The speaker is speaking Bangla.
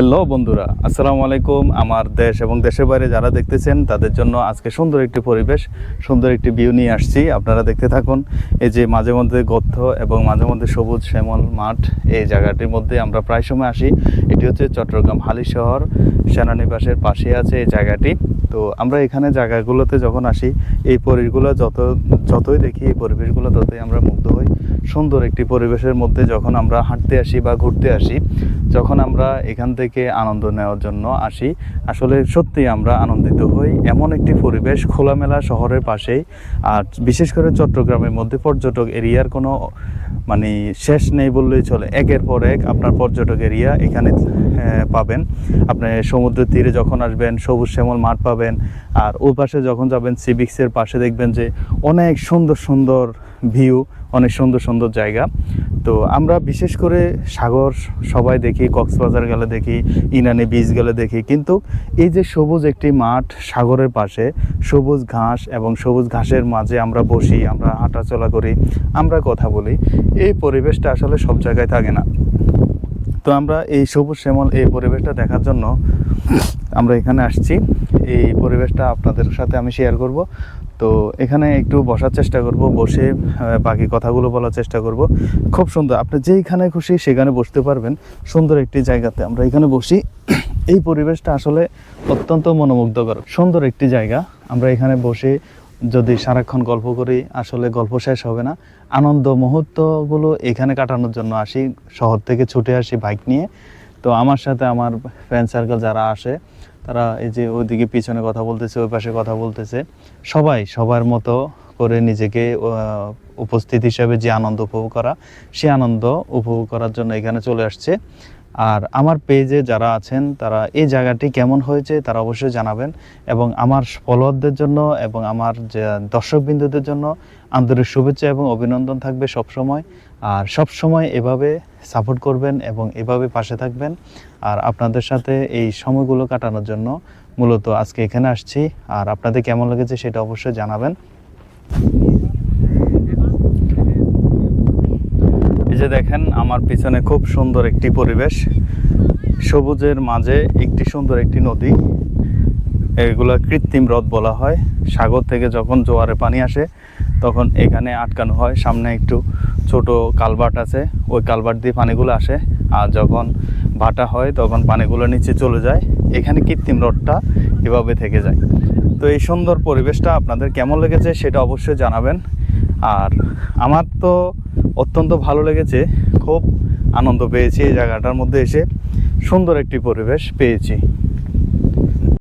হ্যালো বন্ধুরা, আসসালামু আলাইকুম। আমার দেশ এবং দেশের বাইরে যারা দেখতেছেন, তাদের জন্য আজকে সুন্দর একটি পরিবেশ, সুন্দর একটি ভিউ নিয়ে আসছি। আপনারা দেখতে থাকুন, এই যে মাঝে মধ্যে গর্ত এবং মাঝে মধ্যে সবুজ শ্যামল মাঠ, এই জায়গাটির মধ্যে আমরা প্রায় সময় আসি। এটি হচ্ছে চট্টগ্রাম হালি শহর, সেনানিবাসের পাশে আছে এই জায়গাটি। তো আমরা এখানে জায়গাগুলোতে যখন আসি, এই পরিবেশগুলো যত, যতই দেখি, এই পরিবেশগুলো ততই আমরা মুগ্ধ হই। সুন্দর একটি পরিবেশের মধ্যে যখন আমরা হাঁটতে আসি বা ঘুরতে আসি যখন আমরা এখান থেকে আনন্দ নেওয়ার জন্য আসি, আসলে সত্যি আমরা আনন্দিত হই। এমন একটি পরিবেশ খোলামেলা শহরের পাশেই, আর বিশেষ করে চট্টগ্রামের মধ্যে পর্যটক এরিয়ার কোনো মানে শেষ নেই বললেই চলে। একের পর এক আপনার পর্যটক এরিয়া এখানে পাবেন। আপনি সমুদ্রের তীরে যখন আসবেন, সবুজ শ্যামল মাঠ পাবেন, আর ওই পাশে যখন যাবেন সিভিক্সের পাশে দেখবেন যে অনেক সুন্দর সুন্দর ভিউ অনেক সুন্দর সুন্দর জায়গা। তো আমরা বিশেষ করে সাগর সবাই দেখি, কক্সবাজার গেলে দেখি, ইনানি বিচ গেলে দেখি। কিন্তু এই যে সবুজ একটি মাঠ সাগরের পাশে, সবুজ ঘাস এবং সবুজ ঘাসের মাঝে আমরা বসি, আমরা হাঁটাচলা করি, আমরা কথা বলি, এই পরিবেশটা আসলে সব জায়গায় থাকে না। তো আমরা এই সবুজ শ্যামল এই পরিবেশটা দেখার জন্য আমরা এখানে আসছি। এই পরিবেশটা আপনাদের সাথে আমি শেয়ার করব। তো এখানে একটু বসার চেষ্টা করব, বসে বাকি কথাগুলো বলার চেষ্টা করব। খুব সুন্দর, আপনি যেইখানে খুশি সেখানে বসতে পারবেন। সুন্দর একটি জায়গাতে আমরা এখানে বসি। এই পরিবেশটা আসলে অত্যন্ত মনোমুগ্ধকর। সুন্দর একটি জায়গা, আমরা এখানে বসে যদি সারাক্ষণ গল্প করি, আসলে গল্প শেষ হবে না। আনন্দ মুহূর্তগুলো এখানে কাটানোর জন্য আসি, শহর থেকে ছুটে আসি বাইক নিয়ে। তো আমার সাথে আমার ফ্রেন্ড সার্কেল যারা আসে তারা এই যে ওইদিকে পিছনে কথা বলতেছে, ওই পাশে কথা বলতেছে, সবাই সবার মতো করে নিজেকে উপস্থিত হিসাবে যে আনন্দ উপভোগ করা, সে আনন্দ উপভোগ করার জন্য এখানে চলে আসছে। আর আমার পেজে যারা আছেন, তারা এই জায়গাটি কেমন হয়েছে তারা অবশ্যই জানাবেন এবং আমার ফলোয়ারদের জন্য এবং আমার যে দর্শকবিন্দুদের জন্য আন্তরিক শুভেচ্ছা এবং অভিনন্দন থাকবে সব সময় আর সব সময় এভাবে সাপোর্ট করবেন এবং এভাবে পাশে থাকবেন। আর আপনাদের সাথে এই সময়গুলো কাটানোর জন্য মূলত আজকে এখানে আসছি। আর আপনাদের কেমন লেগেছে সেটা অবশ্যই জানাবেন এই যে দেখেন আমার পিছনে খুব সুন্দর একটি পরিবেশ। সবুজের মাঝে একটি সুন্দর একটি নদী। এগুলো কৃত্রিম হ্রদ বলা হয়। সাগর থেকে যখন জোয়ারে পানি আসে, তখন এখানে আটকানো হয়। সামনে একটু ছোট কালভার্ট আছে। ওই কালভার্ট দিয়ে পানিগুলো আসে। আর যখন ভাটা হয়, তখন পানিগুলো নিচে চলে যায়। এখানে কৃত্রিম হ্রদটা এভাবে থেকে যায়। তো এই সুন্দর পরিবেশটা আপনাদের কেমন লেগেছে সেটা অবশ্যই জানাবেন। আর আমার তো অত্যন্ত ভালো লেগেছে, খুব আনন্দ পেয়েছি এই জায়গাটার মধ্যে এসে। সুন্দর একটি পরিবেশ পেয়েছি।